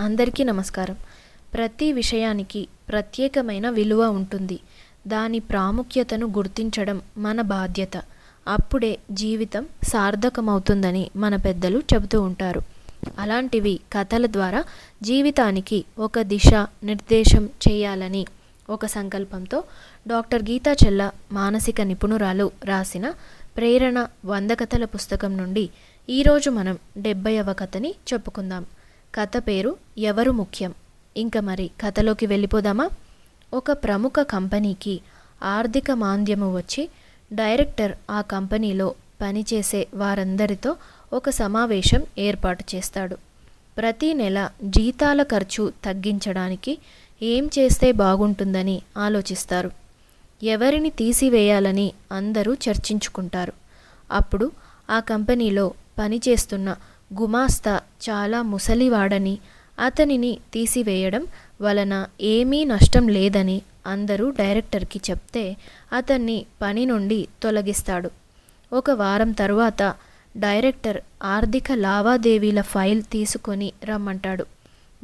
అందరికీ నమస్కారం. ప్రతి విషయానికి ప్రత్యేకమైన విలువ ఉంటుంది. దాని ప్రాముఖ్యతను గుర్తించడం మన బాధ్యత. అప్పుడే జీవితం సార్థకమవుతుందని మన పెద్దలు చెబుతూ ఉంటారు. అలాంటివి కథల ద్వారా జీవితానికి ఒక దిశ నిర్దేశం చేయాలని ఒక సంకల్పంతో డాక్టర్ గీతా చెల్ల మానసిక నిపుణురాలు రాసిన ప్రేరణ వంద కథల పుస్తకం నుండి ఈరోజు మనం డెబ్బైవ కథని చెప్పుకుందాం. కథ పేరు ఎవరు ముఖ్యం? ఇంకా మరి కథలోకి వెళ్ళిపోదామా? ఒక ప్రముఖ కంపెనీకి ఆర్థిక మాంద్యము వచ్చి డైరెక్టర్ ఆ కంపెనీలో పనిచేసే వారందరితో ఒక సమావేశం ఏర్పాటు చేస్తాడు. ప్రతి నెల జీతాల ఖర్చు తగ్గించడానికి ఏం చేస్తే బాగుంటుందని ఆలోచిస్తారు. ఎవరిని తీసివేయాలని అందరూ చర్చించుకుంటారు. అప్పుడు ఆ కంపెనీలో పనిచేస్తున్న గుమాస్తా చాలా ముసలివాడని అతనిని తీసివేయడం వలన ఏమీ నష్టం లేదని అందరూ డైరెక్టర్కి చెప్తే అతన్ని పని నుండి తొలగిస్తాడు. ఒక వారం తరువాత డైరెక్టర్ ఆర్థిక లావాదేవీల ఫైల్ తీసుకొని రమ్మంటాడు.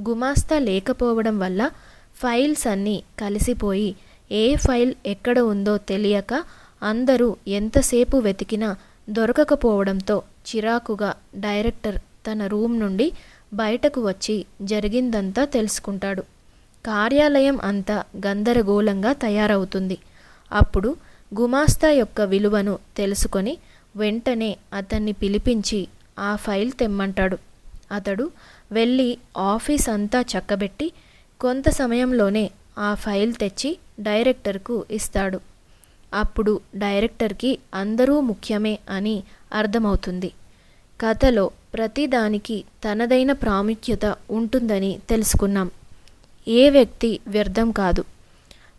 గుమాస్తా లేకపోవడం వల్ల ఫైల్స్ అన్నీ కలిసిపోయి ఏ ఫైల్ ఎక్కడ ఉందో తెలియక అందరూ ఎంతసేపు వెతికినా దొరకకపోవడంతో చిరాకుగా డైరెక్టర్ తన రూమ్ నుండి బయటకు వచ్చి జరిగిందంతా తెలుసుకుంటాడు. కార్యాలయం అంతా గందరగోళంగా తయారవుతుంది. అప్పుడు గుమాస్తా యొక్క విలువను తెలుసుకొని వెంటనే అతన్ని పిలిపించి ఆ ఫైల్ తెమ్మంటాడు. అతడు వెళ్ళి ఆఫీస్ అంతా చక్కబెట్టి కొంత సమయంలోనే ఆ ఫైల్ తెచ్చి డైరెక్టర్కు ఇస్తాడు. అప్పుడు డైరెక్టర్కి అందరూ ముఖ్యమే అని అర్థమవుతుంది. కథలో ప్రతిదానికి తనదైన ప్రాముఖ్యత ఉంటుందని తెలుసుకున్నాం. ఏ వ్యక్తి వ్యర్థం కాదు.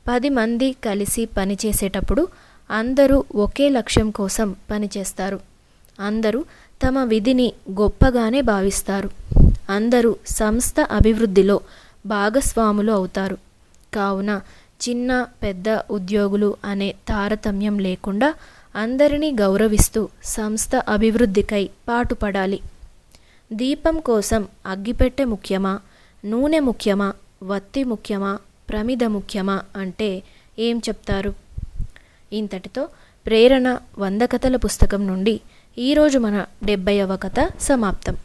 పది మంది కలిసి పనిచేసేటప్పుడు అందరూ ఒకే లక్ష్యం కోసం పనిచేస్తారు అందరూ తమ విధిని గొప్పగానే భావిస్తారు. అందరూ సంస్థ అభివృద్ధిలో భాగస్వాములు అవుతారు. కావున చిన్న పెద్ద ఉద్యోగులు అనే తారతమ్యం లేకుండా అందరినీ గౌరవిస్తూ సంస్థ అభివృద్ధికై పాటుపడాలి. దీపం కోసం అగ్గిపెట్టె ముఖ్యమా నూనె ముఖ్యమా వత్తి ముఖ్యమా ప్రమిద ముఖ్యమా అంటే ఏం చెప్తారు? ఇంతటితో ప్రేరణ వంద కథల పుస్తకం నుండి ఈరోజు మన డెబ్బైవ కథ సమాప్తం.